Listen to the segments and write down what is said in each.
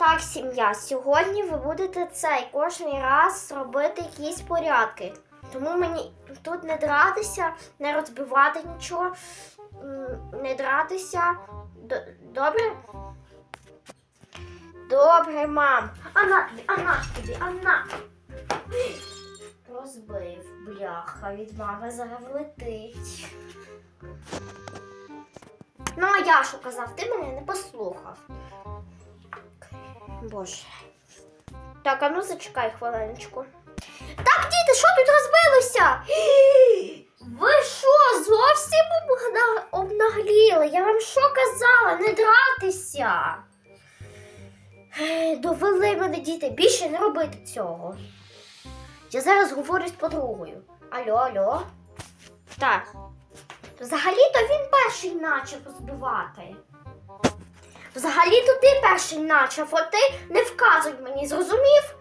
Так, сім'я, сьогодні ви будете цей кожен раз робити якісь порядки. Тому мені тут не дратися, не розбивати нічого, не дратися. Добре? Добре, мам. А на тобі, а на тобі, а на. Розбив, бляха, від мами зараз летить. Ну, а я що казав, ти мене не послухав. Боже. Так, а ну зачекай хвилиночку. Так, діти, що тут розбилося? Ви що, зовсім обна- обнагліли? Я вам що казала? Не дратися. Е, Довели мене діти, більше не робити цього. Я зараз говорю з подругою. Алло, алло. Так. Взагалі-то він перший почав розбивати. Взагалі-то ти перший почав, а ти не вказуй мені, зрозумів?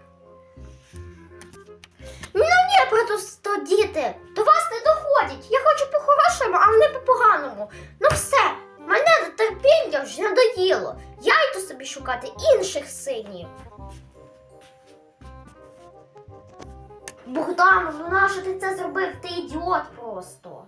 Ну ні, просто діти, до вас не доходять. Я хочу по-хорошому, а не по-поганому. Ну все, мене терпіння вже надоїло. Я йду собі шукати інших синів. Богдан, ну нащо ти це зробив? Ти ідіот просто.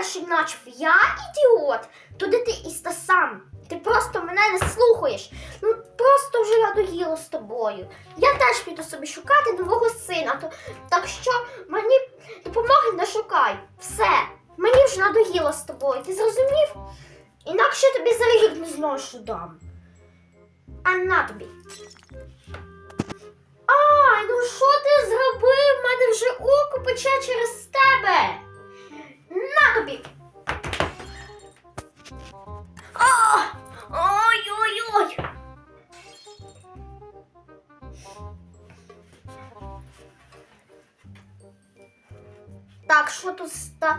Перший начав, я ідіот. Туди ти і ста сам. Ти просто мене не слухаєш. Ну просто вже надоїло з тобою. Я теж піду собі шукати нового сина. То, так що мені допомоги не шукай. Все, мені вже надоїло з тобою. Ти зрозумів? Інакше я тобі зарік не зношу дам. А на тобі. Ай, ну що ти зробив? У мене вже око пече через Так, що тут ста.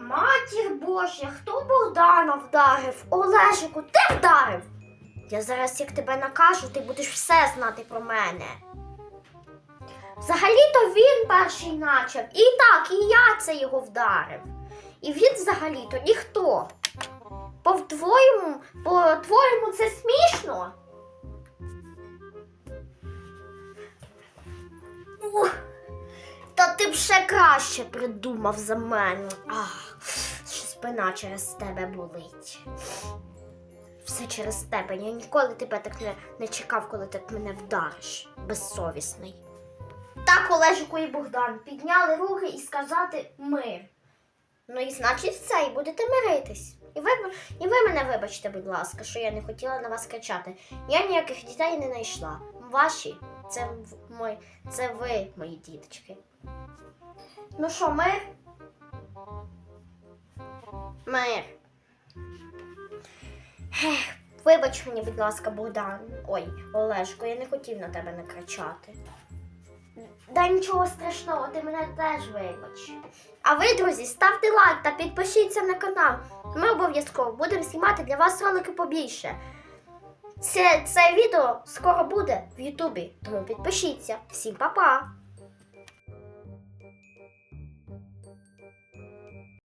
Матір Божа, хто Богдана вдарив? Олежику, ти вдарив? Я зараз як тебе накажу, ти будеш все знати про мене. Взагалі-то він перший начав. І так, і я це його вдарив. І він взагалі-то ніхто. По-твоєму, по-твоєму це ти б ще краще придумав за мене. Ах, що спина через тебе болить. Все через тебе. Я ніколи тебе так не, не чекав, коли ти мене вдариш, безсовісний. Так, Олежику і Богдан підняли руки і сказати мир. Ну і значить все, і будете миритись. І ви, і ви мене вибачте, будь ласка, що я не хотіла на вас кричати. Я ніяких дітей не знайшла. Ваші це, в- це ви, мої діточки. Ну що, мир? Мир. Вибач мені, будь ласка, Богдан. Ой, Олешко, я не хотів на тебе накричати. Да нічого страшного, ти мене теж вибач. А ви, друзі, ставте лайк та підпишіться на канал. Ми обов'язково будемо знімати для вас ролики побільше. Це, це відео скоро буде в Ютубі, тому підпишіться. Всім па-па!